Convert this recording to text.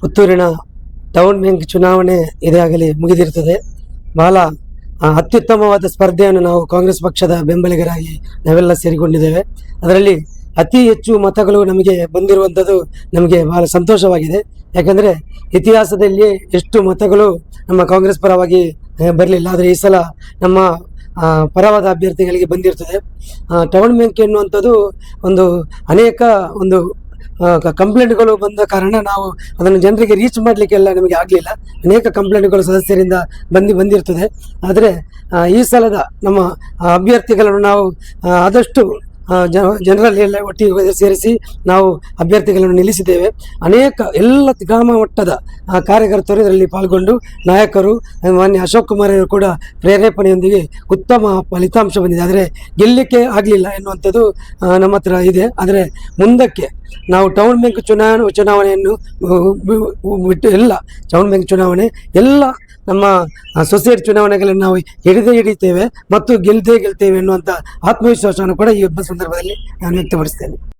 ಪುತ್ತೂರಿನ town bank ಚುನಾವಣೆ ಇದಾಗಲಿ ಮುಗಿದಿರುತ್ತದೆ ಬಹಳ ಅತ್ಯುತ್ತಮವಾದ ಸ್ಪರ್ಧೆಯನ್ನು ನಾವು ಕಾಂಗ್ರೆಸ್ ಪಕ್ಷದ ಬೆಂಬಲಿಗರಾಗಿ ನಾವೆಲ್ಲ ಸೇರಿಕೊಂಡಿದ್ದೇವೆ. ಅದರಲ್ಲಿ ಅತಿ ಹೆಚ್ಚು ಮತಗಳು ನಮಗೆ ಬಂದಿರುವಂಥದ್ದು ನಮಗೆ ಬಹಳ ಸಂತೋಷವಾಗಿದೆ. ಯಾಕಂದರೆ ಇತಿಹಾಸದಲ್ಲಿ ಎಷ್ಟು ಮತಗಳು ನಮ್ಮ ಕಾಂಗ್ರೆಸ್ ಪರವಾಗಿ ಬರಲಿಲ್ಲ. ಆದರೆ ಈ ಸಲ ನಮ್ಮ ಪರವಾದ ಅಭ್ಯರ್ಥಿಗಳಿಗೆ ಬಂದಿರ್ತದೆ. ಟೌನ್ ಬ್ಯಾಂಕ್ ಎನ್ನುವಂಥದ್ದು ಒಂದು ಅನೇಕ ಒಂದು ಕಂಪ್ಲೇಂಟ್ಗಳು ಬಂದ ಕಾರಣ ನಾವು ಅದನ್ನು ಜನರಿಗೆ ರೀಚ್ ಮಾಡಲಿಕ್ಕೆಲ್ಲ ನಮಗೆ ಆಗಲಿಲ್ಲ. ಅನೇಕ ಕಂಪ್ಲೇಂಟ್ಗಳು ಸದಸ್ಯರಿಂದ ಬಂದು ಬಂದಿರ್ತದೆ. ಆದರೆ ಈ ಸಲದ ನಮ್ಮ ಅಭ್ಯರ್ಥಿಗಳನ್ನು ನಾವು ಆದಷ್ಟು ಜನರಲ್ಲಿ ಎಲ್ಲ ಒಟ್ಟಿಗೆ ಸೇರಿಸಿ ನಾವು ಅಭ್ಯರ್ಥಿಗಳನ್ನು ನಿಲ್ಲಿಸಿದ್ದೇವೆ. ಅನೇಕ ಎಲ್ಲ ಗ್ರಾಮ ಮಟ್ಟದ ಕಾರ್ಯಕರ್ತರು ಇದರಲ್ಲಿ ಪಾಲ್ಗೊಂಡು ನಾಯಕರು, ಮಾನ್ಯ ಅಶೋಕ್ ಕುಮಾರ್ ಅವರು ಕೂಡ ಪ್ರೇರೇಪಣೆಯೊಂದಿಗೆ ಉತ್ತಮ ಫಲಿತಾಂಶ ಬಂದಿದೆ ಆದರೆ ಗೆಲ್ಲಲಿಕ್ಕೆ ಆಗಲಿಲ್ಲ ಎನ್ನುವಂಥದ್ದು ನಮ್ಮ ಹತ್ರ ಇದೆ. ಆದರೆ ಮುಂದಕ್ಕೆ ನಾವು ಟೌನ್ ಬ್ಯಾಂಕ್ ಚುನಾವಣೆ, ಚುನಾವಣೆಯನ್ನು ಬಿಟ್ಟು ಎಲ್ಲ ಟೌನ್ ಬ್ಯಾಂಕ್ ಚುನಾವಣೆ, ಎಲ್ಲ ನಮ್ಮ ಸೊಸೈಟಿ ಚುನಾವಣೆಗಳನ್ನು ನಾವು ಹಿಡಿದೇ ಹಿಡಿತೇವೆ ಮತ್ತು ಗೆಲ್ದೇ ಗೆಲ್ತೇವೆ ಎನ್ನುವಂಥ ಆತ್ಮವಿಶ್ವಾಸವನ್ನು ಕೂಡ ಈ ಹಬ್ಬದ ಸಂದರ್ಭದಲ್ಲಿ ನಾನು ವ್ಯಕ್ತಪಡಿಸ್ತೇನೆ.